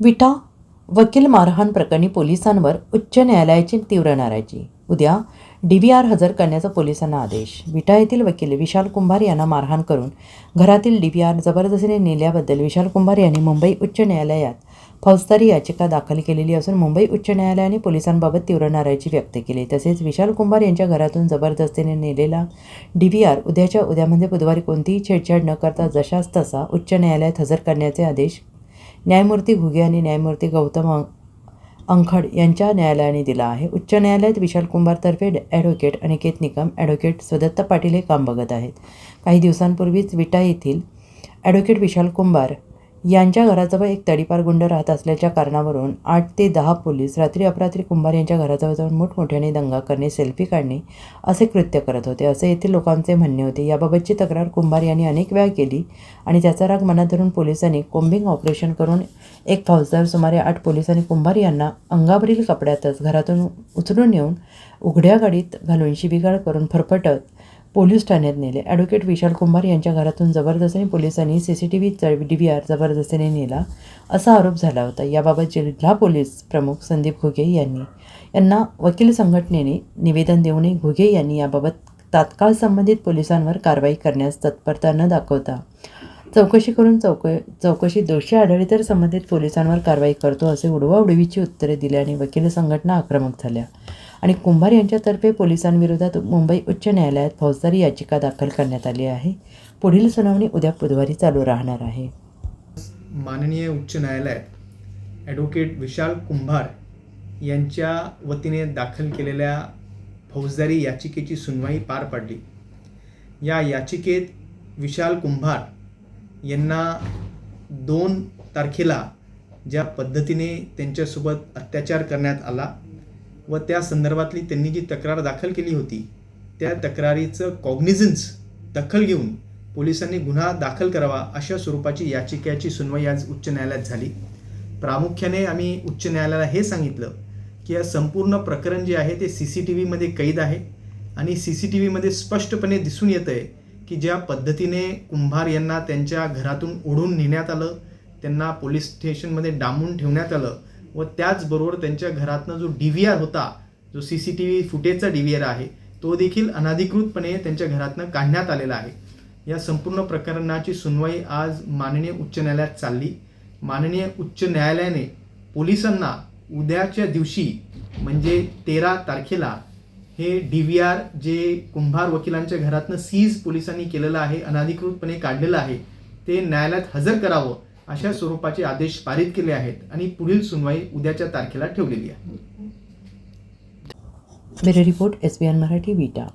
विटा वकील मारहाण प्रकरणी पोलिसांवर उच्च न्यायालयाची तीव्र नाराजी. उद्या डी व्ही आर हजर करण्याचा पोलिसांना आदेश. विटा येथील वकील विशाल कुंभार यांना मारहाण करून घरातील डी व्ही आर जबरदस्तीने नेल्याबद्दल विशाल कुंभार यांनी मुंबई उच्च न्यायालयात फौजदारी याचिका दाखल केलेली असून मुंबई उच्च न्यायालयाने पोलिसांबाबत तीव्र नाराजी व्यक्त केली. तसेच विशाल कुंभार यांच्या घरातून जबरदस्तीने नेलेला डी व्ही आर उद्याच्या उद्या म्हणजे बुधवारी कोणतीही छेडछाड न करता जशास तसा उच्च न्यायालयात हजर करण्याचे आदेश न्यायमूर्ती घुगे आणि न्यायमूर्ती गौतम अंखड यांच्या न्यायालयाने दिला आहे. उच्च न्यायालयात विशाल कुंभारतर्फे ॲडव्होकेट अनिकेत निकम ॲडव्होकेट सुदत्त पाटील हे काम बघत आहेत. काही दिवसांपूर्वीच विटा येथील ॲडव्होकेट विशाल कुंभार यांच्या घराजवळ एक तडीपार गुंड राहत असल्याच्या कारणावरून आठ ते दहा पोलीस रात्री अपरात्री कुंभार यांच्या घराजवळ जाऊन मोठमोठ्याने दंगा करणे सेल्फी काढणे असे कृत्य करत होते. असे येथील लोकांचे म्हणणे होते याबाबतची तक्रार कुंभार यांनी अनेक वेळा केली आणि त्याचा राग मनात धरून पोलिसांनी कोम्बिंग ऑपरेशन करून एक फौजदार सुमारे आठ पोलिसांनी कुंभार यांना अंगावरील कपड्यातच घरातून उचलून नेऊन उघड्या गाडीत घालून शिबिगाळ करून फरफटत पोलीस ठाण्यात नेले. ॲडव्होकेट विशाल कुंभार यांच्या घरातून जबरदस्तीने पोलिसांनी C C T V D V R जबरदस्तीने नेला असा आरोप झाला होता. याबाबत जिल्हा पोलीस प्रमुख संदीप घुगे यांनी यांना वकील संघटनेने निवेदन देऊनही घुगे यांनी याबाबत तात्काळ संबंधित पोलिसांवर कारवाई करण्यास तत्परता न दाखवता चौकशी करून चौक चौकशी दोषी आढळले तर संबंधित पोलिसांवर कारवाई करतो असे उडवाउडवीची उत्तरे दिल्याने वकील संघटना आक्रमक झाल्या. आणि कुंभार यांच्यातर्फे पोलिसांविरोधात मुंबई उच्च न्यायालयात फौजदारी याचिका दाखल करण्यात आली आहे. पुढील सुनावणी उद्या बुधवारी चालू राहणार आहे. माननीय उच्च न्यायालयात ॲडव्होकेट विशाल कुंभार यांच्या वतीने दाखल केलेल्या फौजदारी याचिकेची सुनवाई पार पडली. या याचिकेत विशाल कुंभार यांना दोन तारखेला ज्या पद्धतीने त्यांच्यासोबत अत्याचार करण्यात आला व त्या संदर्भातली त्यांनी जी तक्रार दाखल केली होती त्या तक्रारीचं कॉग्निझन्स दखल घेऊन पोलिसांनी गुन्हा दाखल करावा अशा स्वरूपाची याचिकेची सुनवाई आज उच्च न्यायालयात झाली. प्रामुख्याने आम्ही उच्च न्यायालयाला हे सांगितलं की या संपूर्ण प्रकरण जे आहे ते सी सी टी व्हीमध्ये कैद आहे आणि सी सी टी व्हीमध्ये स्पष्टपणे दिसून येतं आहे की ज्या पद्धतीने कुंभार यांना त्यांच्या घरातून ओढून नेण्यात आलं त्यांना पोलीस स्टेशनमध्ये डांबून ठेवण्यात आलं व त्याचबरोबर त्यांच्या घरातनं जो डी व्ही आर होता जो सी सी टी व्ही फुटेजचा डी व्ही आर आहे तो देखील अनधिकृतपणे त्यांच्या घरातनं काढण्यात आलेला आहे. या संपूर्ण प्रकरणाची सुनवाई आज माननीय उच्च न्यायालयात चालली. माननीय उच्च न्यायालयाने पोलिसांना उद्याच्या दिवशी म्हणजे तेरा तारखेला हे डी व्ही आर जे कुंभार वकिलांच्या घरातनं सीज पोलिसांनी केलेलं आहे अनधिकृतपणे काढलेलं आहे ते न्यायालयात हजर करावं अशा स्वरूपाचे आदेश पारित केले आहेत आणि पुढील सुनवाई उद्याच्या तारखेला ठेवलेली आहे. Bureau report S B N Marathi Vita